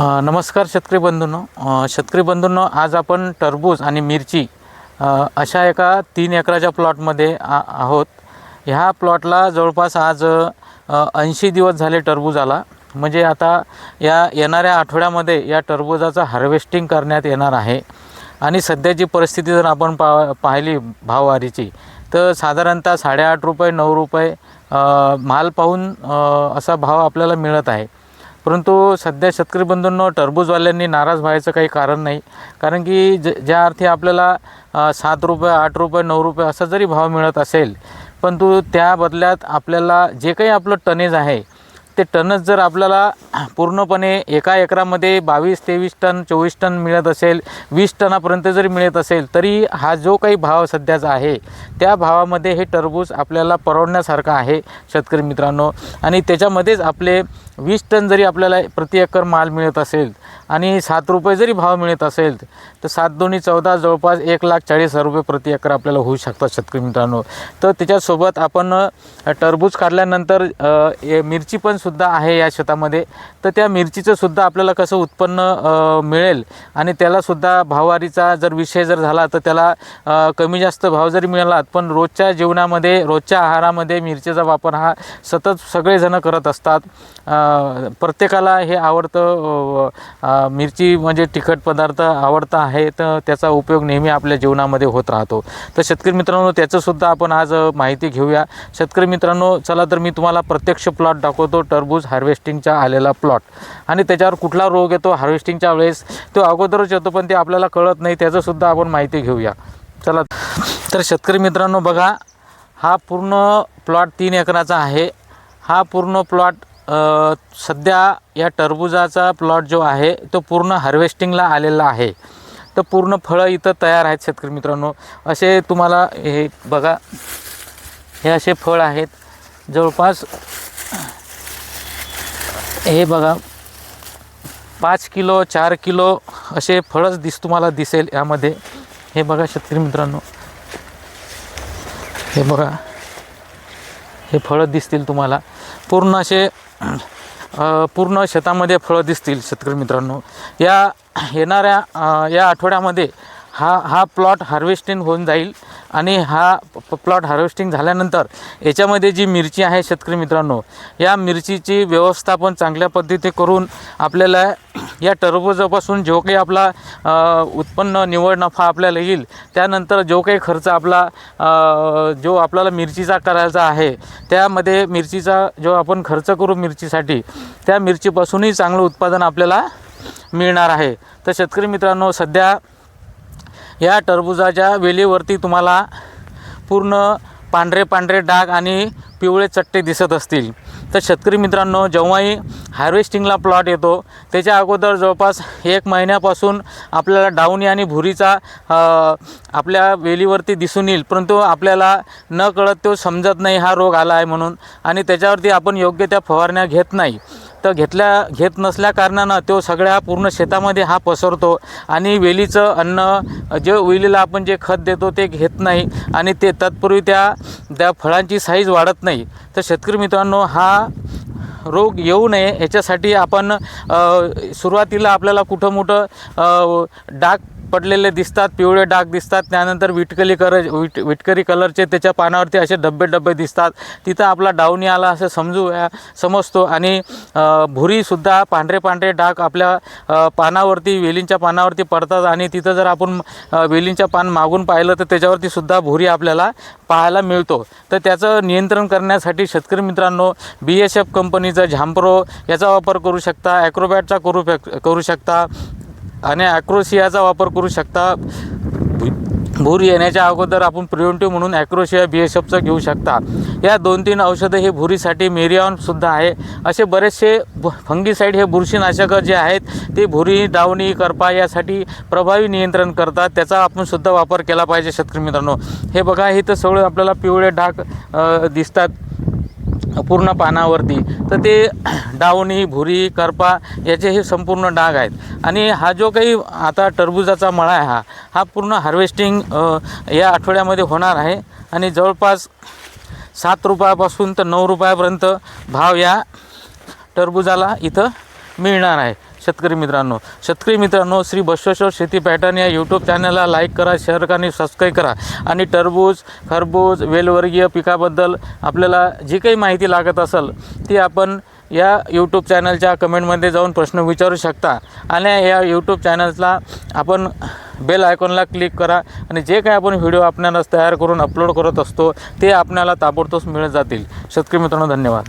नमस्कार शेतकरी बंधूंनो. शेतकरी बंधूंनो आज आपण टरबूज आणि मिरची अशा एका तीन एकराच्या प्लॉटमध्ये आ आहोत. ह्या प्लॉटला जवळपास आज ऐंशी दिवस झाले टरबूजाला म्हणजे आता या येणाऱ्या आठवड्यामध्ये या टरबूजाचं हार्वेस्टिंग करण्यात येणार आहे. आणि सध्याची परिस्थिती जर आपण पा पाहिली भाववारीची तर साधारणतः साडेआठ रुपये नऊ रुपये माल पाहून असा भाव आपल्याला मिळत आहे. परंतु सध्या शेतकरी बंधूंनो टरबूजवाल्यांनी नाराज व्हायचं काही कारण नाही. कारण की ज ज्या अर्थी आपल्याला सात रुपये आठ रुपये नऊ रुपये असा जरी भाव मिळत असेल परंतु त्या बदल्यात आपल्याला जे काही आपलं टनेज आहे ते टनच जर आपल्याला पूर्णपणे एका एकरामध्ये बावीस तेवीस टन चोवीस टन मिळत असेल वीस टनापर्यंत जरी मिळत असेल तरी हा जो काही भाव सध्याचा आहे त्या भावामध्ये हे टरबूज आपल्याला परवडण्यासारखं आहे शेतकरी मित्रांनो. आणि त्याच्यामध्येच आपले वीस टन जरी आपल्याला प्रति एकर माल मिळत असेल आणि सात रुपये जरी भाव मिळत असेल तर सात दोन्ही चौदा जवळपास एक लाख चाळीस हजार रुपये प्रति एकर आपल्याला होऊ शकतात शेतकरी मित्रांनो. तर त्याच्यासोबत आपण टरबूज काढल्यानंतर ए- मिरची पण सुद्धा आहे या शेतामध्ये. तर त्या मिरचीचं सुद्धा आपल्याला कसं उत्पन्न मिळेल आणि त्यालासुद्धा भाववारीचा जर विषय जर झाला तर त्याला कमी जास्त भाव जरी मिळाला पण रोजच्या जीवनामध्ये रोजच्या आहारामध्ये मिरचीचा वापर हा सतत सगळेजणं करत असतात. प्रत्येकाला हे आवडतं मिरची म्हणजे तिखट पदार्थ आवडता आहे तर त्याचा उपयोग नेहमी आपल्या जीवनामध्ये होत राहतो. तर शेतकरी मित्रांनो त्याचंसुद्धा आपण आज माहिती घेऊया. शेतकरी मित्रांनो चला तर मी तुम्हाला प्रत्यक्ष प्लॉट दाखवतो टरबूज हार्वेस्टिंगचा आलेला प्लॉट आणि त्याच्यावर कुठला रोग येतो हार्वेस्टिंगच्या वेळेस तो अगोदरच येतो पण ते आपल्याला कळत नाही त्याचंसुद्धा आपण माहिती घेऊया. चला. तर शेतकरी मित्रांनो बघा हा पूर्ण प्लॉट तीन एकराचा आहे. हा पूर्ण प्लॉट सध्या या टरबुजाचा प्लॉट जो आहे तो पूर्ण हार्वेस्टिंगला आलेला आहे. तर पूर्ण फळं इथं तयार आहेत शेतकरी मित्रांनो. असे तुम्हाला हे बघा. हे असे फळ आहेत. जवळपास हे बघा. पाच किलो चार किलो असे फळच दिस तुम्हाला दिसेल यामध्ये. हे बघा शेतकरी मित्रांनो. हे बघा. हे फळं दिसतील तुम्हाला. पूर्ण असे पूर्ण शेतामध्ये फळं दिसतील शेतकरी मित्रांनो. या येणाऱ्या या आठवड्यामध्ये हा हा प्लॉट हार्वेस्टिंग होऊन जाईल आणि हा प्लॉट हार्वेस्टिंग झाल्यानंतर याच्यामध्ये जी मिरची आहे शेतकरी मित्रांनो या मिरचीची व्यवस्थापन चांगल्या पद्धती करून आपल्याला या टरबूजापासून जो काही आपला उत्पन्न निवड नफा आपल्याला येईल त्यानंतर जो काही खर्च आपला जो आपल्याला मिरचीचा करायचा आहे त्यामध्ये मिरचीचा जो आपण खर्च करू मिरचीसाठी त्या मिरचीपासूनही चांगलं उत्पादन आपल्याला मिळणार आहे. तर शेतकरी मित्रांनो सध्या या टरबुजाच्या वेलीवरती तुम्हाला पूर्ण पांढरे पांढरे डाग आणि पिवळे चट्टे दिसत असतील. तर शेतकरी मित्रांनो जेव्हाही हार्वेस्टिंगला प्लॉट येतो त्याच्या अगोदर जवळपास एक महिन्यापासून आपल्याला डावणी आणि भुरीचा आपल्या वेलीवरती दिसून येईल. परंतु आपल्याला न कळत तो समजत नाही हा रोग आला आहे म्हणून. आणि त्याच्यावरती आपण योग्य त्या फवारण्या घेत नाही. तर घेतल्या घेत नसल्या कारणानं तो सगळ्या पूर्ण शेतामध्ये हा पसरतो आणि वेलीचं अन्न जे वेलीला आपण जे खत देतो ते घेत नाही आणि ते तत्पूर्वी त्या त्या फळांची साईज वाढत नाही. तर शेतकरी मित्रांनो हा रोग येऊ नये याच्यासाठी आपण सुरुवातीला आपल्याला कुठं मोठं डाग पडलेले दिसतात पिवळे डाग दिसतात त्यानंतर विटकली कलर विट विटकरी कलरचे त्याच्या पानावरती असे डब्बे डब्बे दिसतात. तिथं आपला डावणी आला असं समजू या समजतो आणि भुरीसुद्धा पांढरे पांढरे डाग आपल्या पानावरती वेलींच्या पानावरती पडतात आणि तिथं जर आपण वेलींच्या पान मागून पाहिलं तर त्याच्यावरती सुद्धा भुरी आपल्याला पाहायला मिळतो. तर त्याचं नियंत्रण करण्यासाठी शेतकरी मित्रांनो बी एस एफ कंपनी कंपनीचा झांप्रो याचा वापर करू शकता ॲक्रोबॅटचा करू फॅक- करू शकता आणि ॲक्रोसियाचा वापर करू शकता. भूर येण्याच्या अगोदर आपण प्रिव्हेंटिव्ह म्हणून ॲक्रोशिया बी एस एफचं घेऊ शकता. या दोन तीन औषधं हे भुरीसाठी मेरिऑनसुद्धा आहे. असे बरेचसे फंगीसाईड हे बुरशीनाशकं जे आहेत ते भुरी डावणी करपा यासाठी प्रभावी नियंत्रण करतात. त्याचा आपण सुद्धा वापर केला पाहिजे शेतकरी मित्रांनो. हे बघा हे तर सगळं आपल्याला पिवळे डाग दिसतात. पूर्ण पानावरती तर ते डावणी भुरी करपा याचे हे संपूर्ण डाग आहेत. आणि हा जो काही आता टरबुजाचा मळा आहे हा हा पूर्ण हार्वेस्टिंग या आठवड्यामध्ये होणार आहे. आणि जवळपास सात रुपयापासून तर नऊ रुपयापर्यंत भाव या टरबुजाला इथं मिळणार आहे. शेतकरी मित्रांनो. शेतकरी मित्रांनो श्री बसवेश्वर शेती पॅटर्न या यूट्यूब चॅनलला लाईक करा शेअर करा आणि सबस्क्राईब करा. आणि टरबूज खरबूज वेलवर्गीय पिकाबद्दल आपल्याला जी काही माहिती लागत असेल ती आपण या यूट्यूब चॅनलच्या कमेंटमध्ये जाऊन प्रश्न विचारू शकता. आणि या यूट्यूब चॅनलला आपण बेल आयकॉनला क्लिक करा आणि जे काही आपण व्हिडिओ आपल्यालाच तयार करून अपलोड करत असतो ते आपल्याला ताबडतोब मिळत जातील. शेतकरी मित्रांनो धन्यवाद.